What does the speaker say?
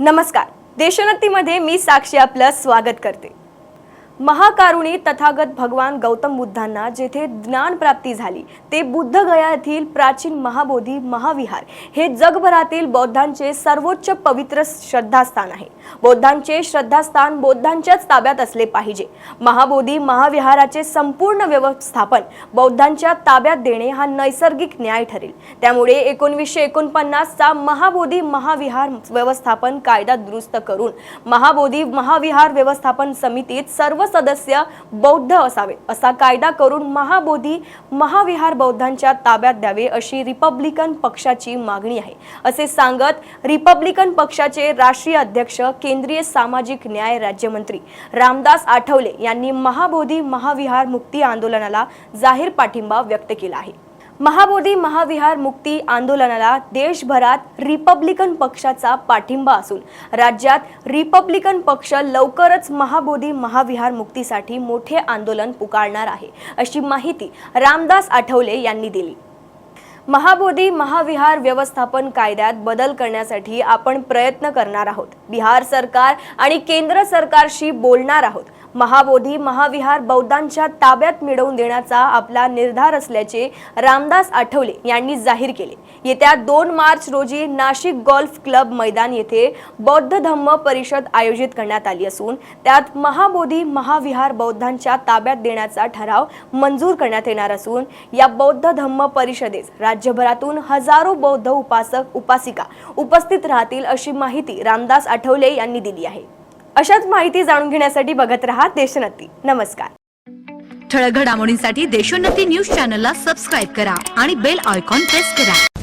नमस्कार. देशोन्नतीमध्ये मी साक्षी आपलं स्वागत करते. महाकारुणी तथागत भगवान गौतम बुद्धांना जेथे ज्ञानप्राप्ती झाली ते बुद्धगया येथील प्राचीन महाबोधी महाविहार हे जगभरातील बौद्धांचे सर्वोच्च पवित्र श्रद्धास्थान आहे. बौद्धांचे श्रद्धास्थान बौद्धांच्याच ताब्यात असले पाहिजे. महाबोधी महाविहाराचे संपूर्ण व्यवस्थापन बौद्धांच्या ताब्यात देणे हा नैसर्गिक न्याय ठरेल. त्यामुळे एकोणवीसशे एकोणपन्नासचा महाबोधी महाविहार व्यवस्थापन कायदा दुरुस्त करून महाबोधी महाविहार व्यवस्थापन समितीत सर्व सदस्य बौद्ध असावे. असा कायदा करून महाबोधी महाविहार बौद्धांच्या ताब्यात द्यावे अशी रिपब्लिकन पक्षाची मागणी आहे. असे सांगत रिपब्लिकन पक्षाचे राष्ट्रीय अध्यक्ष केंद्रीय सामाजिक न्याय राज्यमंत्री रामदास आठवले यांनी महाबोधी महाविहार मुक्ती आंदोलनाला जाहीर पाठिंबा व्यक्त केला आहे. महाबोधी महाविहार मुक्ती आंदोलनाला देशभरात रिपब्लिकन पक्षाचा पाठिंबा असून राज्यात रिपब्लिकन पक्ष लवकरच महाबोधी महाविहार मुक्तीसाठी मोठे आंदोलन पुकारणार आहे अशी माहिती रामदास आठवले यांनी दिली. महाबोधी महाविहार व्यवस्थापन कायद्यात बदल करण्यासाठी आपण प्रयत्न करणार आहोत. बिहार सरकार आणि केंद्र सरकारशी बोलणार आहोत. महाबोधी महाविहार बौद्धांच्या ताब्यात मिळवून देण्याचा आपला निर्धार असल्याचे रामदास आठवले यांनी जाहीर केले. येत्या दोन मार्च रोजी नाशिक गोल्फ क्लब मैदान येथे बौद्ध धम्म परिषद आयोजित करण्यात आली असून त्यात महाबोधी महाविहार बौद्धांच्या ताब्यात देण्याचा ठराव मंजूर करण्यात येणार असून या बौद्ध धम्म परिषदेस राज्यभरातून हजारो बौद्ध उपासक उपासिका उपस्थित राहतील अशी माहिती रामदास आठवले यांनी दिली आहे. अशाच माहिती जाणून घेण्यासाठी बघत रहा देशोन्नती. नमस्कार. ठळक घडामोडींसाठी देशोन्नती न्यूज चॅनलला सबस्क्राईब करा आणि बेल आयकॉन प्रेस करा.